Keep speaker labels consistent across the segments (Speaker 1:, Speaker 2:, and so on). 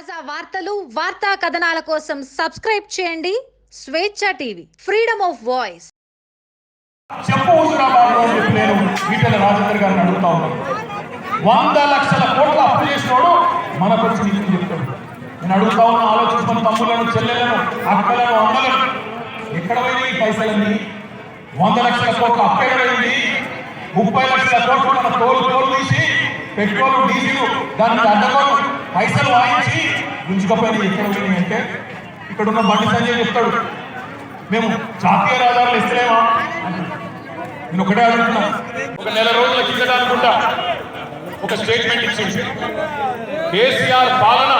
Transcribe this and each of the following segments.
Speaker 1: తాజా వార్తలు వార్తా కథనాల కోసం సబ్స్క్రైబ్ చేయండి. స్వేచ్ఛ టీవీ ఫ్రీడమ్ ఆఫ్ వాయిస్.
Speaker 2: చెప్పు నేను ఈటెల రాజేందర్ గారిని అడుగుతా ఉన్నాను. వంద లక్షల కోట్ల అప్పు చేసినోడు మనకు వచ్చి నీకు చెప్తాడు. నేను అడుగుతా ఉన్న ఆలోచించుకున్న తమ్ములను చెల్లెలను అక్కలను అమ్మలను. ఎక్కడ పోయినాయి ఈ పైసలన్నీ? వంద లక్షల కోట్ల అప్పు ఎక్కడ పోయింది? ముప్పై లక్షల కోట్లు మన తోలు తోలు తీసి పెట్రోల్ డీజిల్ దానికి అడ్డగోలు. పైసలు వాయించి గుంజుకపోయినాయి ఎక్కడ అంటే ఇక్కడ ఉన్న బండి సంజయ్ చెప్తాడు. మేము జాతీయ రహదారులు ఇస్తలేమా? నేను ఒకటే అడుగుతున్నా. ఒక నెల రోజుల కిందట అనుకుంటా. ఒక స్టేట్మెంట్ ఇచ్చింది. కేసీఆర్ పాలన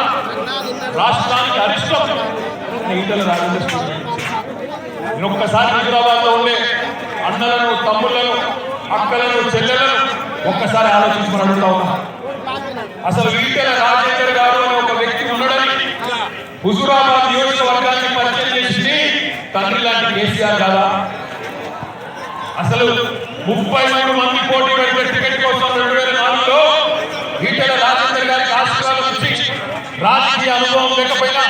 Speaker 2: రాష్ట్రానికి అరిష్టం. ఈటల రాజేంద్ర నేను ఒక్కసారి హైదరాబాద్లో ఉండే అన్నలను తమ్ముళ్ళను అక్కలను చెల్లెలను ఒక్కసారి ఆలోచించుకొని అడుగుతా ఉన్నా. అసలు ఈటల రాజేందర్ హుజూరాబాద్ నియోజకవర్గాన్ని పరిచయం చేసింది తండ్రి లాంటి కేసీఆర్ కదా అసలు ముప్పై మూడు మంది పోటీ పడిన టికెట్ కోసం రెండు వేల నాలుగులో ఈటెల రాజేందర్ గారికి ఆశీర్వాదం ఇచ్చి రాజకీయ అనుభవం లేకపోయినా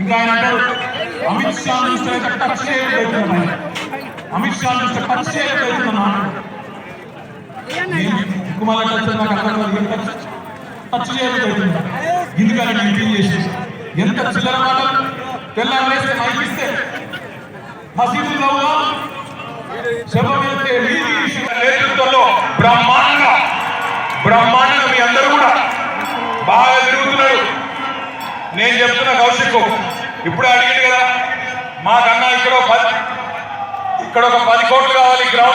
Speaker 2: ఇంకా ఆయన అంటారు అమిత్ షా చూస్తే టచ్ చేయబోతున్నాం ఆయన. అమిత్ షా చూస్తే టచ్ చేయబోతున్నాం కుమార్ టచ్ నాకు అర్థం కాదు. ఏం టచ్ టచ్ ఎందుకని నేను ఏం చేసి ఎంత చిల్లర మాటలు? తెల్లారు వేస్తే మైక్ మసీదుల్లో శవమెత్తే నేతృత్వంలో బ్రహ్మాండంగా బ్రహ్మాండంగా మీ అందరూ కూడా బాగా తిరుగుతున్నారు. నేను చెప్తున్న కౌశిక్ ఇప్పుడే అడిగింది కదా మాకన్నా ఇక్కడ పది ఇక్కడ ఒక పది కోట్లు కావాలి గ్రౌండ్